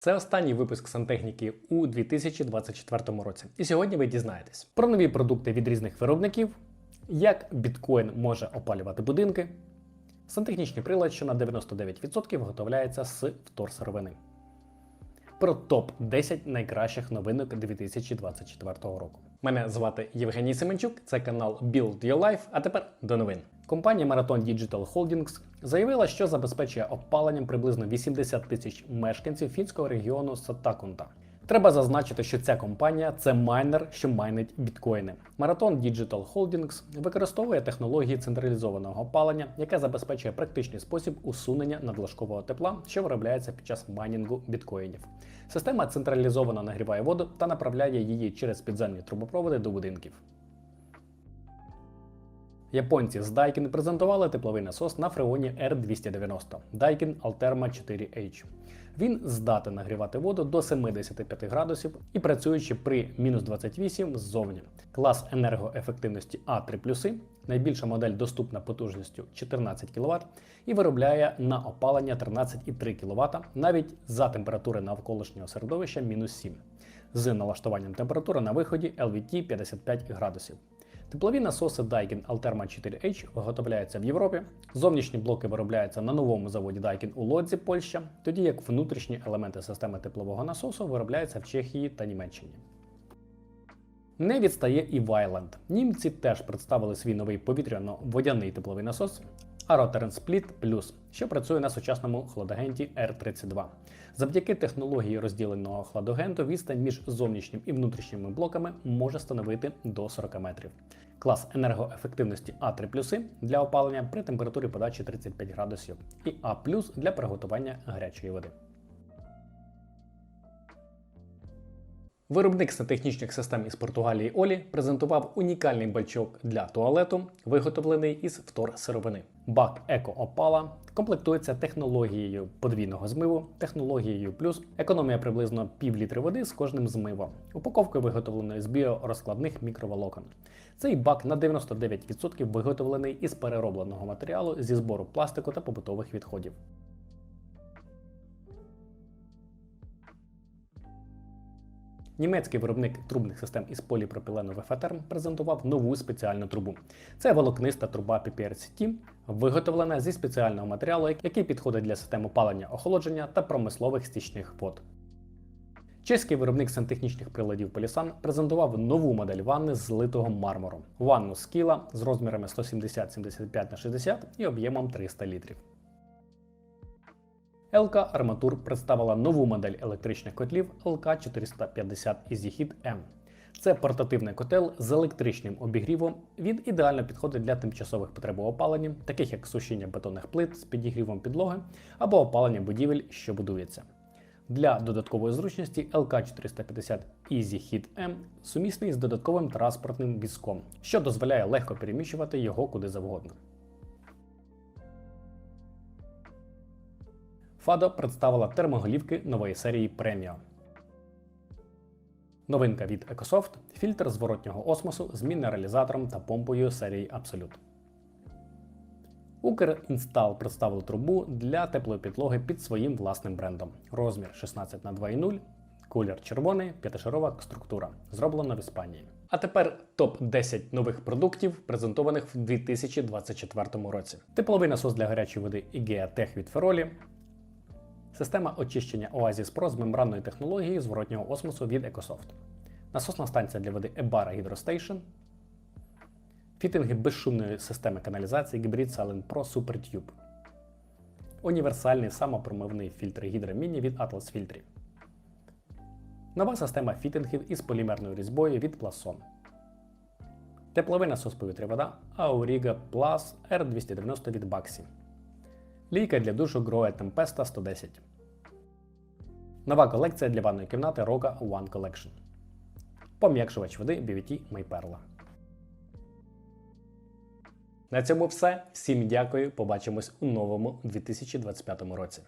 Це останній випуск сантехніки у 2024 році. І сьогодні ви дізнаєтесь про нові продукти від різних виробників, як біткоін може опалювати будинки, сантехнічний прилад, що на 99% виготовляється з вторсировини. Про топ-10 найкращих новинок 2024 року. Мене звати Євгеній Семенчук, це канал Build Your Life. А тепер до новин. Компанія Marathon Digital Holdings заявила, що забезпечує опаленням приблизно 80 тисяч мешканців фінського регіону Сатакунта. Треба зазначити, що ця компанія це майнер, що майнить біткоїни. Marathon Digital Holdings використовує технології централізованого опалення, яке забезпечує практичний спосіб усунення надлишкового тепла, що виробляється під час майнінгу біткоїнів. Система централізовано нагріває воду та направляє її через підземні трубопроводи до будинків. Японці з Daikin презентували тепловий насос на фреоні R290 Daikin Alterma 4H. Він здатен нагрівати воду до 75 градусів і працюючи при мінус 28 ззовні. Клас енергоефективності А3+, найбільша модель доступна потужністю 14 кВт і виробляє на опалення 13,3 кВт навіть за температури навколишнього середовища мінус 7 з налаштуванням температури на виході LVT 55 градусів. Теплові насоси Daikin Alterma 4H виготовляються в Європі. Зовнішні блоки виробляються на новому заводі Daikin у Лодзі, Польща, тоді як внутрішні елементи системи теплового насосу виробляються в Чехії та Німеччині. Не відстає і Вайленд. Німці теж представили свій новий повітряно-водяний тепловий насос Aeroterm Split Plus, що працює на сучасному хладагенті R32. Завдяки технології розділеного хладагенту відстань між зовнішнім і внутрішніми блоками може становити до 40 метрів. Клас енергоефективності А3 для опалення при температурі подачі 35 градусів і А для приготування гарячої води. Виробник сантехнічних систем із Португалії Олі презентував унікальний бачок для туалету, виготовлений із вторсировини. Бак Еко Опала комплектується технологією подвійного змиву, технологією плюс, економія приблизно пів літри води з кожним змивом, упаковкою виготовленої з біорозкладних мікроволокон. Цей бак на 99% виготовлений із переробленого матеріалу зі збору пластику та побутових відходів. Німецький виробник трубних систем із поліпропілену Вефетерм презентував нову спеціальну трубу. Це волокниста труба PPRCT, виготовлена зі спеціального матеріалу, який підходить для систем опалення охолодження та промислових стічних вод. Чеський виробник сантехнічних приладів Полісан презентував нову модель ванни з злитого мармуру. Ванну скіла з розмірами 170-75 на 60 і об'ємом 300 літрів. ЛК Арматур представила нову модель електричних котлів ЛК 450 EasyHeat M. Це портативний котел з електричним обігрівом. Він ідеально підходить для тимчасових потреб у опаленні, таких як сушіння бетонних плит з підігрівом підлоги або опалення будівель, що будується. Для додаткової зручності ЛК450 EasyHeat M сумісний з додатковим транспортним візком, що дозволяє легко переміщувати його куди завгодно. Fado представила термоголівки нової серії Premio. Новинка від Ecosoft фільтр зворотнього осмосу з мінералізатором та помпою серії Absolute. Укрінстал представив трубу для теплої підлоги під своїм власним брендом. Розмір 16 на 2,0, колір червоний, п'ятишарова структура. Зроблено в Іспанії. А тепер топ-10 нових продуктів, презентованих в 2024 році. Тепловий насос для гарячої води IGEA Tech від Feroli, Система очищення Oasis Pro з мембранною технологією зворотнього осмосу від Ecosoft. Насосна станція для води Ebara Hydrostation. Фітинги безшумної системи каналізації Hybrid Silent Pro SuperTube. Універсальний самопромивний фільтр гідроміні від Atlas Filtri. Нова система фітингів із полімерною різьбою від Plason. Тепловий насос повітря вода Auriga Plus R290 від Baxi. Лійка для душу Groe Tempesta 110. Нова колекція для ванної кімнати Roga One Collection. Пом'якшувач води BVT Mayperla. На цьому все. Всім дякую. Побачимось у новому 2025 році.